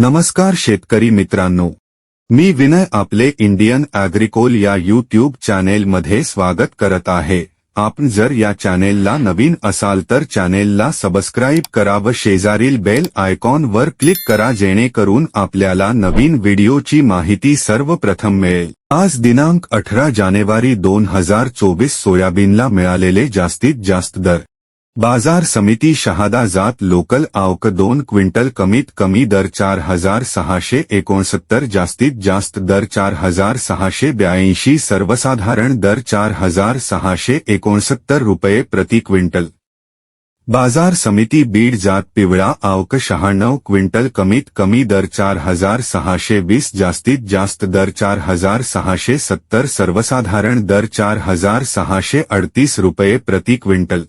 नमस्कार शेतकरी मित्रांनो. मी विनय आपले इंडियन ॲग्रिकोल या यूट्यूब चॅनेलमध्ये स्वागत करत आहे. आपण जर या चॅनेलला नवीन असाल तर चॅनेलला सबस्क्राईब करा व शेजारील बेल आयकॉनवर क्लिक करा जेणेकरून आपल्याला नवीन व्हिडिओची माहिती सर्वप्रथम मिळेल. आज दिनांक अठरा जानेवारी दोन हज़ार चोवीस सोयाबीनला मिळालेले जास्तीत जास्त दर. बाज़ार समिती शहादा जात लोकल आवक दोन क्विंटल कमीत कमी दर चार हज़ार सहाशे एकोणसत्तर जास्तीत जास्त दर चार हज़ार सहाशे ब्याऐंशी सर्वसाधारण दर चार हज़ार सहाशे एकोणसत्तर रुपये प्रति क्विंटल. बाज़ार समिती बीड जात पिवळा आवक शहाण्णव क्विंटल कमीत कमी दर चार हज़ार सहाशे वीस जास्तीत जास्त दर चार हज़ार सहाशे सत्तर सर्वसाधारण दर चार हज़ार सहाशे अडतीस रुपये प्रति क्विंटल.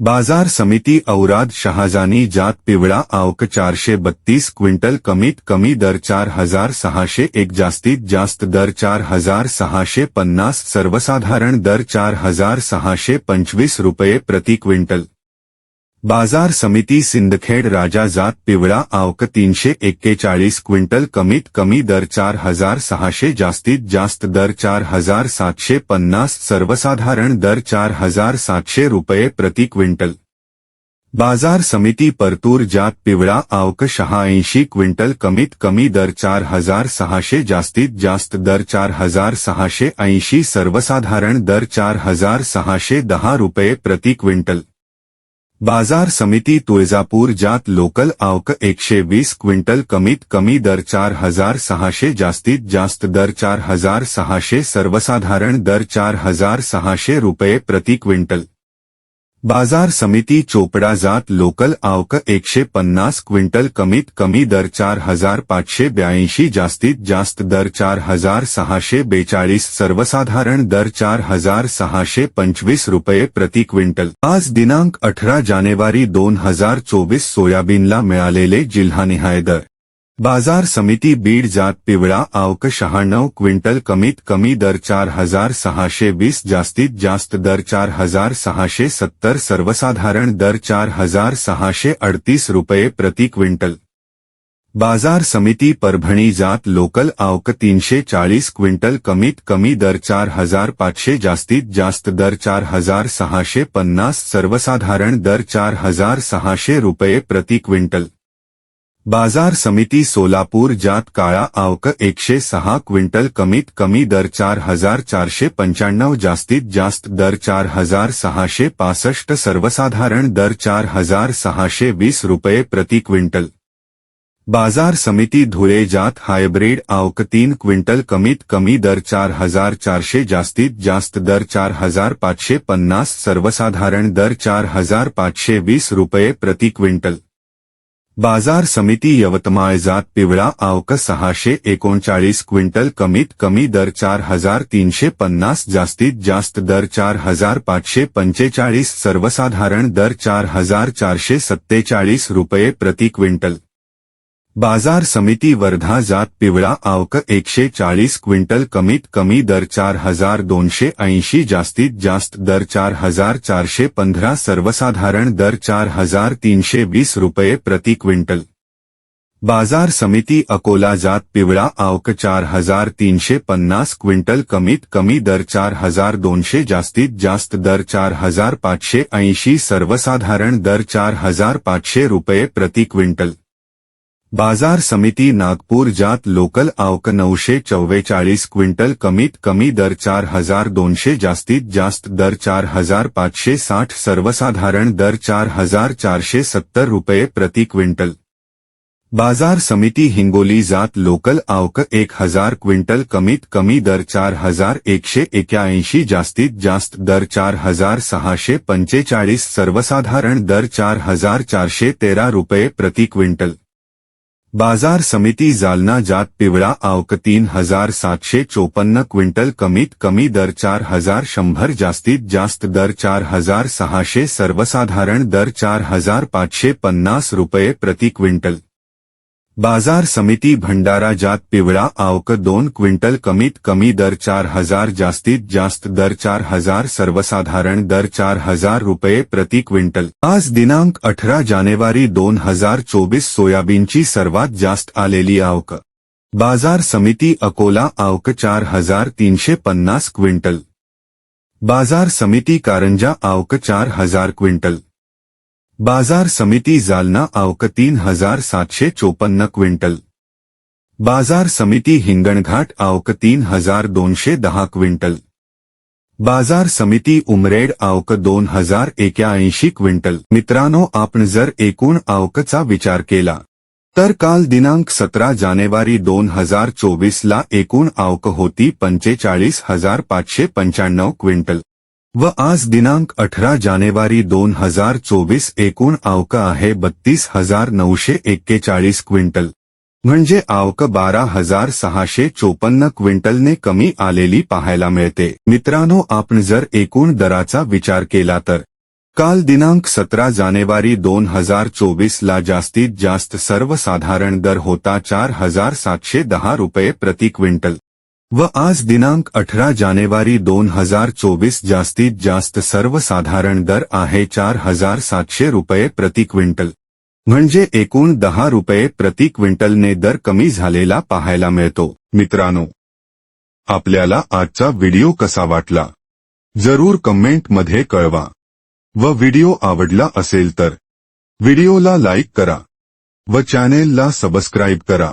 बाज़ार समिति औराद शहाजानी जात पिवड़ा आवक चारशे बत्तीस क्विंटल कमीत कमी दर चार हज़ार सहाशे एक जास्तीत जास्त दर चार हज़ार सहाशे पन्नास सर्वसाधारण दर चार हज़ार सहाशे पंचवीस रुपये प्रति क्विंटल. बाज़ार समिती सिंदखेड राजा जात पिवळा आवक तीनशे एक्केचाळीस क्विंटल कमीत कमी दर चार हज़ार सहाशे जास्तीत जास्त दर चार हज़ार सातशे पन्नास सर्वसाधारण दर चार हज़ार सातशे रुपये प्रति क्विंटल. बाज़ार समिती परतूर जात पिवळा आवक शहाऐंशी क्विंटल कमीत कमी दर चार हज़ार सहाशे जास्तीत जास्त दर चार हज़ार सहाशे ऐंशी सर्वसाधारण दर चार हज़ार सहाशे दहा रुपये प्रति क्विंटल. बाज़ार समिति तुजापुर जात लोकल आवक एकशे वीस क्विंटल कमीत कमी दर चार हज़ार सहाशे जास्तीत जास्त दर चार हज़ार सहाशे सर्वसाधारण दर चार हज़ार सहाशे रुपये प्रति क्विंटल. बाजार समिती चोपडा जात लोकल आवक एकशे पन्नास क्विंटल कमीत कमी दर चार हजार पाचशे ब्याऐंशी जास्तीत जास्त दर चार हजार सहाशे बेचाळीस सर्वसाधारण दर चार हजार सहाशे पंचवीस रुपये प्रति क्विंटल. आज दिनांक अठरा जानेवारी दोन हजार चोवीस सोयाबीनला मिळालेले जिल्हानिहाय दर. बाज़ार समिती बीड जात पिवळा आवक शहाण्णव क्विंटल कमीत कमी दर चार हज़ार सहाशे वीस जास्तीत जास्त दर चार हज़ार सहाशे सत्तर सर्वसाधारण दर चार हज़ार सहाशे अडतीस रुपये प्रति क्विंटल. बाज़ार समिती परभणी जात लोकल आवक तीनशे चाळीस क्विंटल कमीत कमी दर चार हज़ार पाचशे जास्तीत जास्त दर चार हज़ार सहाशे पन्नास सर्वसाधारण दर चार हज़ार सहाशे रुपये प्रति क्विंटल. बाज़ार समिती सोलापूर जात काळा आवक एकशे सहा क्विंटल कमीत कमी दर चार हज़ार चारशे पंच्याण्णव जास्तीत जास्त दर चार हज़ार सहाशे पासष्ट सर्वसाधारण दर चार हज़ार सहाशे वीस रुपये प्रति क्विंटल. बाज़ार समिती धुळे जात हायब्रिड आवक तीन क्विंटल कमीत कमी दर चार हज़ार चारशे जास्तीत जास्त दर चार हज़ार पाचशे पन्नास सर्वसाधारण दर चार हज़ार पाचशे वीस रुपये प्रति क्विंटल. बाज़ार समिति यवतमाळ जात पिवळा आवक सहाशे एकोणचाळीस क्विंटल कमीत कमी दर चार हज़ार तीनशे पन्नास, जास्तीत जास्त दर चार हज़ार पाचशे पंचेचाळीस, सर्वसाधारण दर चार हज़ार चारशे सत्तेचाळीस रुपये प्रति क्विंटल. बाज़ार समिती वर्धा जात पिवळा आवक एकशे चाळीस क्विंटल कमीत कमी दर चार हज़ार दोनशे ऐंशी जास्तीत जास्त दर चार हज़ार चारशे पंधरा सर्वसाधारण दर चार हज़ार तीनशे वीस रुपये प्रति क्विंटल. बाज़ार समिती अकोला जात पिवळा आवक चार हज़ार तीनशे पन्नास क्विंटल कमीत कमी दर चार हज़ार दोनशे जास्तीत जास्त दर चार हज़ार पाचशे ऐंशी सर्वसाधारण दर चार हज़ार पाचशे रुपये प्रति क्विंटल. बाज़ार समिती नागपूर जात लोकल आवक नऊशे चव्वेचाळीस क्विंटल कमीत कमी दर चार हज़ार दोनशे जास्तीत जास्त दर चार हज़ार पाचशे साठ सर्वसाधारण दर चार हज़ार चारशे सत्तर रुपये प्रति क्विंटल. बाज़ार समिती हिंगोली जात लोकल आवक एक हज़ार क्विंटल कमीत कमी दर चार हज़ार एकशे एक्याऐंशी जास्तीत जास्त दर चार हज़ार सहाशे पंचेचाळीस सर्वसाधारण दर चार हज़ार चारशे तेरा रुपये प्रति क्विंटल. बाज़ार समिति जालना जात पिवड़ा आवक तीन हज़ार सातशे चौपन्न क्विंटल कमीत कमी दर चार हज़ार शंभर जास्तीत जास्त दर चार हज़ार सहाशे सर्वसाधारण दर चार हज़ार पाचशे पन्नास रुपये प्रति क्विंटल। बाज़ार समिती भंडारा जात पिवळा आवक दोन क्विंटल कमीत कमी दर चार हज़ार जास्तीत जास्त दर चार हज़ार सर्वसाधारण दर चार हज़ार रुपये प्रति क्विंटल. आज दिनांक अठरा जानेवारी दोन हज़ार चोवीस सोयाबीनची सर्वात जास्त आलेली आवक. बाज़ार समिती अकोला आवक चार हज़ार तीनशे पन्नास क्विंटल. बाज़ार समिती कारंजा आवक चार हज़ार क्विंटल. बाजार समिती जालना आवक तीन हजार सातशे चोपन्न क्विंटल. बाजार समिती हिंगणघाट आवक तीन हजार दोनशे दहा क्विंटल. बाजार समिती उमरेड आवक दोन हजार एक्याऐंशी क्विंटल. मित्रांनो आपण जर एकूण आवकचा विचार केला तर काल दिनांक सतरा जानेवारी दोन हजार चोवीसला एकूण आवक होती पंचेचाळीस हजार पाचशे पंच्याण्णव क्विंटल. व आज दिनांक अठरा जानेवारी दोन हजार चोवीस एकूण आवक आहे बत्तीस हजार नऊशे एक्केचाळीस क्विंटल. म्हणजे आवक बारा हजार सहाशे चोपन्न क्विंटलने कमी आलेली पाहायला मिळते. मित्रांनो आपण जर एकूण दराचा विचार केला तर. काल दिनांक सतरा जानेवारी दोन हजार चोवीस ला जास्तीत जास्त सर्वसाधारण दर होता चार हजार सातशे दहा रुपये प्रति क्विंटल. व आज दिनांक अठरा जानेवारी दोन हजार चोवीस जास्तीत जास्त सर्वसाधारण दर आहे चार हजार सातशे रुपये प्रति क्विंटल. म्हणजे एकूण दहा रुपये प्रति क्विंटलने दर कमी झालेला पाहायला मिळतो. मित्रांनो आपल्याला आजचा व्हिडिओ कसा वाटला? जरूर कमेंटमध्ये कळवा. व व्हिडिओ आवडला असेल तर व्हिडिओला लाईक करा. व चॅनेलला सबस्क्राईब करा.